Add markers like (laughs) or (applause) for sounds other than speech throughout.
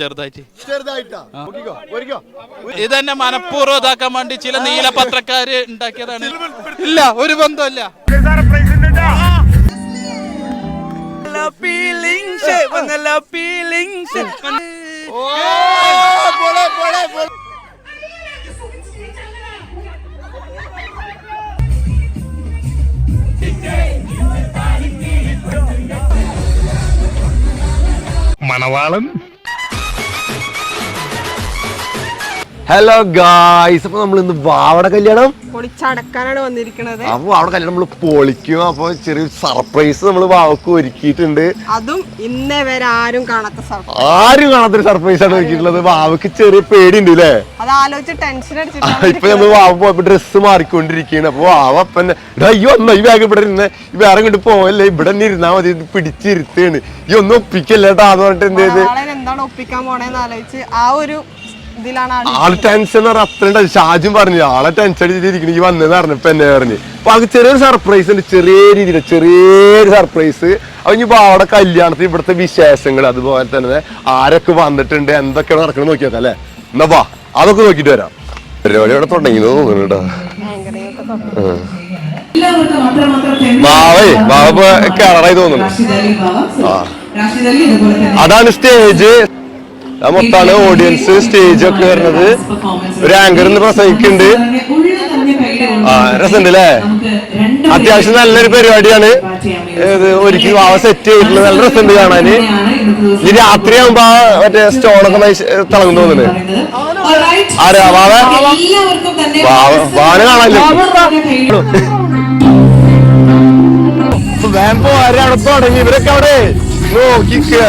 ചെറുതായിട്ട്. ഒരിക്കോ ഇതന്നെ മനഃപൂർവം ഇതാക്കാൻ വേണ്ടി ചില നീല പത്രക്കാര് ഉണ്ടാക്കിയതാണ്. ഇല്ല ഒരു ബന്ധമില്ല പോലെ Island? ഹലോ ഗായ്സ് അപ്പൊ നമ്മൾ ഇന്ന് വാവട കല്യാണം. പൊളിച്ചടക്കാനാണ് വന്നിരിക്കുന്നത് അപ്പൊ അവിടെ കല്യാണം നമ്മൾ പൊളിക്കും. അപ്പൊ ചെറിയൊരു സർപ്രൈസ് നമ്മൾ വാവക്ക് ഒരുക്കിയിട്ടുണ്ട്. അതും ഇന്നേ വരെ ആരും കാണാത്ത സർപ്രൈസ് ആരും കാണാത്തൊരു സർപ്രൈസ് ആണ് ഒരുക്കിയിട്ടുള്ളത്. വാവക്ക് ചെറിയ പേടിയുണ്ട് അല്ലേ അത് ആലോചിച്ച് ടെൻഷൻ അടിച്ചിട്ട് ഇപ്പൊ നമ്മൾ വാവ പോയപ്പോ ഡ്രസ്സ് മാറിക്കൊണ്ടിരിക്കുകയാണ്. അപ്പൊ വാവ അപ്പൊ അയ്യോ "എടാ, ഈ ഒന്ന ഈ ബാഗ് ഇവിടെ ഇരുന്ന്. ഈ വേറെ ഇങ്ങോട്ട് പോവല്ലേ? ഇവിടെ തന്നെ ഇരുന്നാ മതി. പിടിച്ചിരുത്തേണ് ഈ ഒന്നും ഒപ്പിക്കല്ലേട്ടാന്ന് പറഞ്ഞിട്ട് എന്ത് ചെയ്ത്? എന്താണ് ഒപ്പിക്കാൻ പോണേന്ന് ആലോചിച്ച് ആ ഒരു ആൾ ടെൻഷൻ അത്രയും ഷാജും പറഞ്ഞു ആളെ ടെൻഷൻ അടിച്ചിരിക്കണ ഈ വന്നെന്ന് പറഞ്ഞപ്പോ എന്നെ പറഞ്ഞു. അപ്പൊ അത് ചെറിയൊരു സർപ്രൈസ് ഉണ്ട് ചെറിയ രീതിയിൽ ചെറിയൊരു സർപ്രൈസ് അപ്പൊ ഇനി അവിടെ കല്യാണത്തിൽ ഇവിടുത്തെ വിശേഷങ്ങൾ അതുപോലെ തന്നെ ആരൊക്കെ വന്നിട്ടുണ്ട് എന്തൊക്കെയാണ് നടക്കുന്നത് നോക്കിയാൽ അല്ലേ? എന്നാ വാ അതൊക്കെ നോക്കിട്ട് വരാം. പരിപാടി ഇവിടെ തുടങ്ങി തോന്നുന്നു ബാവേ ബാബ കേരളായി തോന്നുന്നു. അതാണ് സ്റ്റേജ് മൊത്താണ് ഓഡിയൻസ് സ്റ്റേജ് ഒക്കെ വരുന്നത്. ഒരു ആങ്കർ ഇന്ന് പ്രസംഗിക്കുന്നുണ്ട്. ആ രസമുണ്ട് അല്ലേ അത്യാവശ്യം നല്ലൊരു പരിപാടിയാണ്. ഒരിക്കൽ വാവ സെറ്റ് ചെയ്തിട്ട് നല്ല രസമുണ്ട് കാണാന്. ഈ രാത്രിയാകുമ്പോ ആ മറ്റേ സ്റ്റോണൊക്കെ തിളങ്ങും തോന്നുന്നു ആരാ, വാവ? കാണാനില്ല. കൈയുടെ വേമ്പോ ആരാണ് തുടങ്ങി? ഇവരൊക്കെ അവിടെ? നോക്കിക്ക്.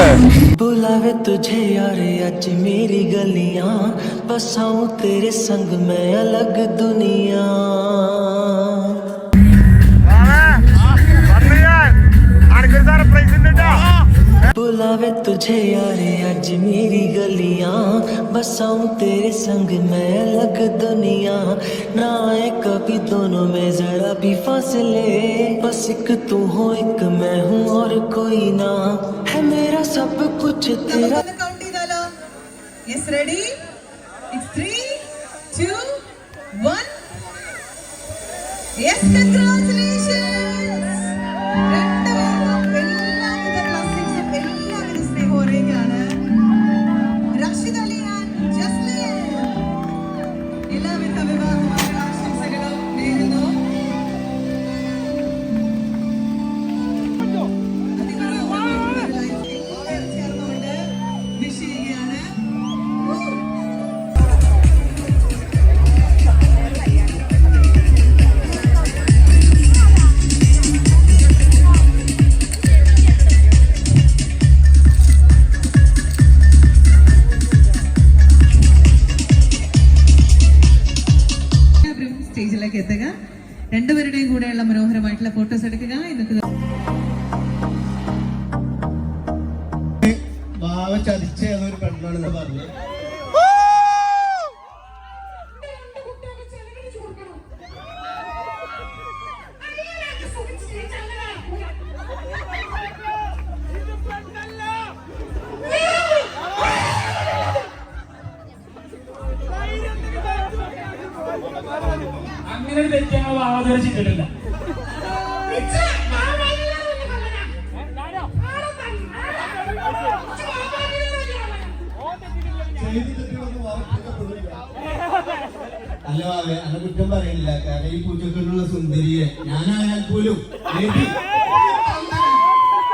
बुलावे तुझे यार आज मेरी गलियाँ। बसाऊं तेरे संग मैं अलग दुनिया। बुलावे तुझे यार अज मेरी गलिया बस बसाऊं तेरे संग मैं अलग दुनिया ना आए कभी दोनों में जरा भी फासले बस एक तू हो एक मैं हूँ और कोई ना है मेरा सब कुछ तेरा Yes, ready? It's three, two, one. Yes, congrats. മനോഹരമായിട്ടുള്ള ഫോട്ടോസ് എടുക്കുക. ഇന്നത്തെ വാവ ചതിച്ച ഏതൊരു പെണ്ണാണെന്ന് പറഞ്ഞു. അങ്ങനെ തെറ്റ് ഞങ്ങൾ വാവാതുവരെ അല്ല വാവേ അന്നെ കുറ്റം പറയുന്നില്ല കാരണം ഈ പൂച്ചക്കൊണ്ടുള്ള സുന്ദരിയെ ഞാനായാൽ പോലും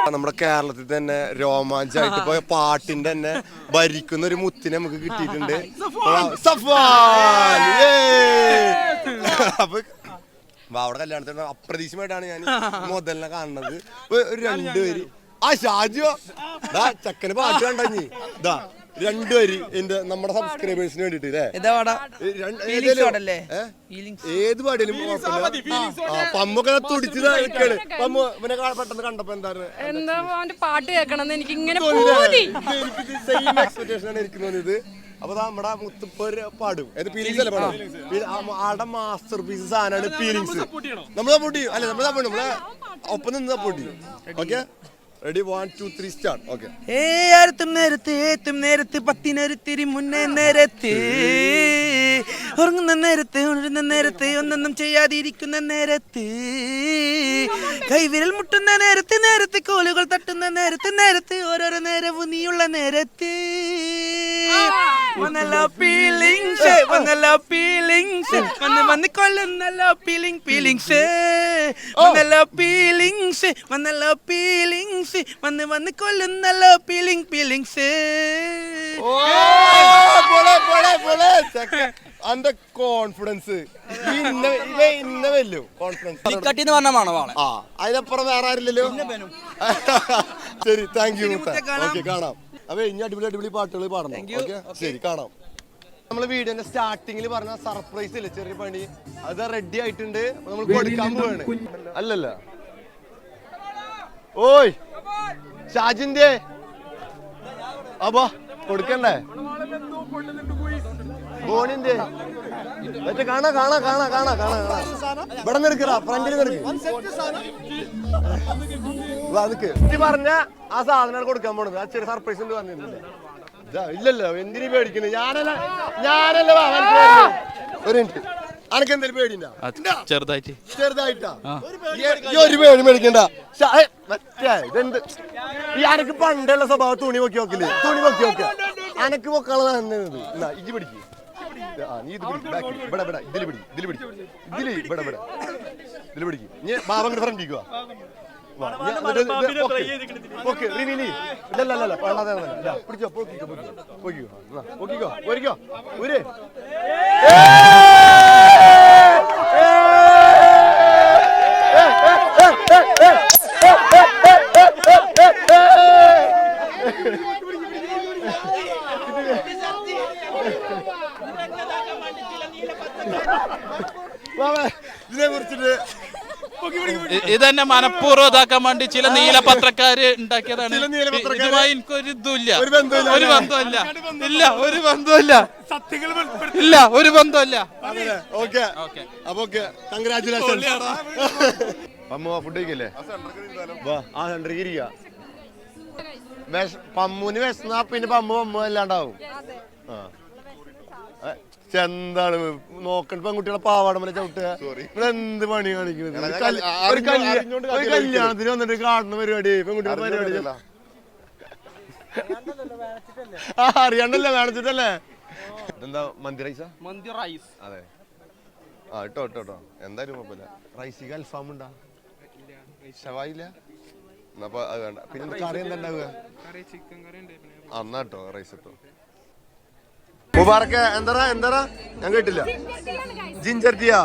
നമ്മുടെ കേരളത്തിൽ തന്നെ രോമാഞ്ചായിട്ട് പോയ പാട്ടിന്റെ തന്നെ ഭരിക്കുന്ന ഒരു മുത്തിനെ നമുക്ക് കിട്ടിയിട്ടുണ്ട്. സഫാൻ! അപ്പൊ അവിടെ കല്യാണത്തിന് അപ്രതീക്ഷിതമായിട്ടാണ് ഞാൻ (laughs) മുതലിനെ കാണുന്നത്. ഒരു രണ്ടുപേര്. ആ ഷാജിയോ? ദാ ചക്കന് പാട്ട് കണ്ടഞ്ഞി ഇതാ രണ്ടുപേര് എന്റെ നമ്മുടെ സബ്സ്ക്രൈബേഴ്സിന് വേണ്ടിട്ട് അല്ലേ രണ്ട്-? ഏത് പാടിയാലും പമ്മൊക്കെ തുടിച്ചതാണ് പമ്മ ഇവനെ പെട്ടെന്ന് കണ്ടപ്പോ എന്താണ് എന്താ അവന്റെ പാട്ട് കേൾക്കണം എനിക്ക് ഇങ്ങനെ സെയിം എക്സ്പെക്ടേഷൻ ആണ് എനിക്ക് തോന്നിയത് അപ്പൊ നമ്മടെ മുത്തുപ്പൊരു പാടും ഏത് ഫീലിങ്സ് അല്ലേ പാടും ആടെ മാസ്റ്റർ പീസ് സാധനമാണ് ഫീലിങ്സ് നമ്മൾ സപ്പോർട്ട് ചെയ്യും അല്ലെ നമ്മൾ സപ്പോർട്ട് നമ്മളെ ഒപ്പം നിന്ന് സപ്പോർട്ട് ചെയ്യും okay ready one two three start okay ഏത്തും നേരത്ത് ഏത്തും നേരത്ത് പത്തിനൊരുത്തിരി മുന്നേ നേരത്ത്. ഉറങ്ങുന്ന നേരത്ത് ഉണരുന്ന നേരത്ത് ഒന്നൊന്നും ചെയ്യാതിരിക്കുന്ന നേരത്ത്. കൈവിരൽ മുട്ടുന്ന നേരത്ത് നേരത്ത് കോലുകൾ തട്ടുന്ന നേരത്ത് നേരത്ത് ഓരോരോ നേരവും നീയുള്ള നേരത്ത്. വന്നല്ലോ ഫീലിങ്സ് വന്നല്ലോ ഫീലിങ്സ് വന്ന് വന്ന് കൊല്ലുന്നല്ലോ ഫീലിംഗ് ഫീലിങ്സ് വന്നല്ലോ ഫീലിങ്സ് വന്നല്ലോ ഫീലിങ്സ് വന്ന് വന്ന് കൊല്ലുന്നല്ലോ ഫീലിംഗ് ഫീലിങ്സ് അന്റെ കോൺഫിഡൻസ് ഇന്ന ഇവ ഇന്ന വല്ലോ കോൺഫിഡൻസ് അതിനപ്പുറം വേറെ ആരില്ലല്ലോ? ശരി താങ്ക് യു ഓക്കെ കാണാം. അപ്പൊ ഇനി അടിപൊളി അടിപൊളി പാട്ടുകൾ പാടണം. ഓക്കെ ശരി കാണാം. നമ്മൾ വീഡിയോന്റെ സ്റ്റാർട്ടിങ്ങിൽ പറഞ്ഞ സർപ്രൈസ് ഇല്ല ചെറിയ പണി. അത് റെഡി ആയിട്ടുണ്ട്. നമ്മൾ കൊടുക്കാൻ പോവാണ്. അല്ലല്ല. ഓയ്! ഷാജിന്റെ! അപ്പൊ കൊടുക്കണ്ടേ? ബോണിന്റെ. മറ്റേ കാണാ കാണാ കാണാ കാണാ കാണാ. കാണാ ഇവിടെ നിൽക്കടാ ഫ്രണ്ടിൽ നിൽക്ക് പറഞ്ഞ ആ സാധനമാണ് കൊടുക്കാൻ പോണത്. ആ ചെറിയ സർപ്രൈസ് ഉണ്ട് വന്നിട്ടുണ്ട് ഇല്ലല്ലോ എന്തിനു പേടിക്കണേ? ഞാനല്ല ഞാനല്ല ഒരു മിനിറ്റ് അനക്ക് എന്തെങ്കിലും പേടിണ്ടാ ചെറുതായിട്ട്. ചെറുതായിട്ടാ? ഈ- ഈ ഒരു പേടി മേടിക്കണ്ട. ശ്ശ, ഏ, മറ്റേ ഇതെന്ത്? ഈ അനക്ക് പണ്ടുള്ള സ്വഭാവം തുണി പൊക്കി നോക്കില്ലേ? തുണി പൊക്കി നോക്കിയ അനക്ക് പൊക്കളത് എന്നാ ഇജ്ജ് പിടിക്ക്. ആ നീ ഇത് പിടി. ഇവിടെ ഇവിടെ. പിടി. ഇതിൽ പിടി. ഇതിൽ ഇവിടെ ഇവിടെ. ഇതിൽ പിടിക്ക്. നീ ബാബങ്ങളുടെ ഫ്രണ്ടിക്കുക റിവീലി ഇല്ല ഇല്ല ഇല്ല വേണ്ടാതെ വേണ്ട. പിടിച്ചോ പൊക്കിക്കോ പൊക്കിക്കോ. പൊക്കിക്കോ. എന്നാ, പൊക്കിക്കോ. ഒരിക്കോ ഒരു. (laughs) ഇതിനെ കുറിച്ചിട്ട് ഇ- ഇതെന്നെ മനഃപൂർവം ഇതാക്കാൻ വേണ്ടി ചില നീല പത്രക്കാര് ഉണ്ടാക്കിയതാണ്. ചില നീല പത്രക്കാര് ഇതുമായി എനിക്കൊരു ഇതുമില്ല. ഒരു ബന്ധമില്ല ഇല്ല ഒരു ബന്ധമില്ല ഇല്ല ഒരു ബന്ധമില്ല ഓക്കെ. അപ്പൊ ഓക്കെ. കൺഗ്രാചുലേഷൻ പമ്മു ഫുഡ് കഴിക്കല്ലേ? വാ ആ സെന്ററിൽ പമ്മുന് വിശന്നാ പിന്നെ പമ്മു പമ്മു അല്ലാണ്ടാവും ആ. എന്താണ് നോക്കണ്ട പെൺകുട്ടികളെ പാവാട മല ചവിട്ടുക. ഇവിടെ എന്ത് പണി കാണിക്കുന്നത്? ഒരു കല്യ- ഒരു കല്യാണത്തിന് വന്നിട്ട് കാണുന്ന പരിപാടി പെൺകുട്ടികളുടെ പരിപാടി. ആ അറിയണ്ടല്ലേ വേണിച്ചിട്ടല്ലേ എന്താ മന്തി റൈസാ മന്തി റൈസ് അതെ. ആ ഇട്ടോ ഇട്ടോ ഇട്ടോ. എന്തായാലും കുഴപ്പമില്ല. റൈസിക്ക് അൽഫാം ഉണ്ടാ? ഷവായില്ല? എന്നാ അപ്പൊ അത് വേണ്ട. പിന്നെ കറി എന്താ ഉണ്ടാവുക? അന്നാട്ടോ റൈസ് ഇട്ടോ. മുബാറക്ക് എന്താ എന്താ ഞാൻ കേട്ടില്ല. ജിഞ്ചർ ടീയാ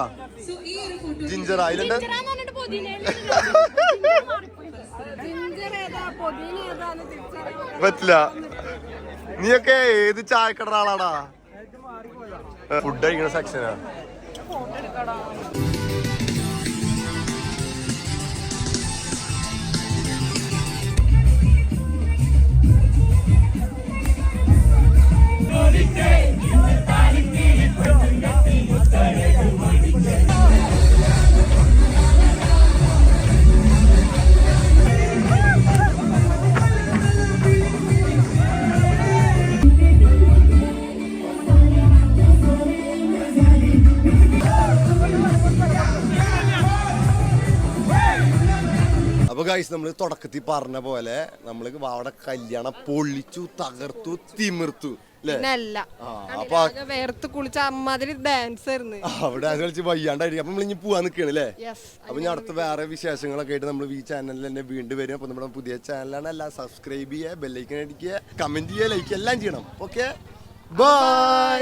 ജിഞ്ചർ അതിലുണ്ട് പറ്റില്ല. നീയൊക്കെ ഏത് ചായക്കട ആളാടാ ഫുഡ് കഴിക്കണ സെക്ഷനാ ഗൈസ് നമ്മൾ തുടക്കത്തിൽ പറഞ്ഞ പോലെ നമ്മൾ അവിടെ കല്യാണം പൊള്ളിച്ചു തകർത്തു തിമിർത്തു വേർത്ത് കുളിച്ച അമ്മാതിരി ഡാൻസ് ആയിരുന്നു. അവിടെ അത് കളിച്ച് വയ്യാണ്ടായിരിക്കും. അപ്പൊ നമ്മൾ ഇനി പോവാൻ നിൽക്കുകയാണ് അല്ലേ അപ്പൊ ഞാൻ അടുത്ത വേറെ വിശേഷങ്ങളൊക്കെ ആയിട്ട് നമ്മൾ ഈ ചാനലിൽ തന്നെ വീണ്ടും വരും. അപ്പൊ നമ്മുടെ പുതിയ ചാനലാണ് എല്ലാം സബ്സ്ക്രൈബ് ചെയ്യുക ബെല്ലൈക്കൻ അടിക്കുക കമന്റ് ചെയ്യുക ലൈക്ക് എല്ലാം ചെയ്യണം. Okay bye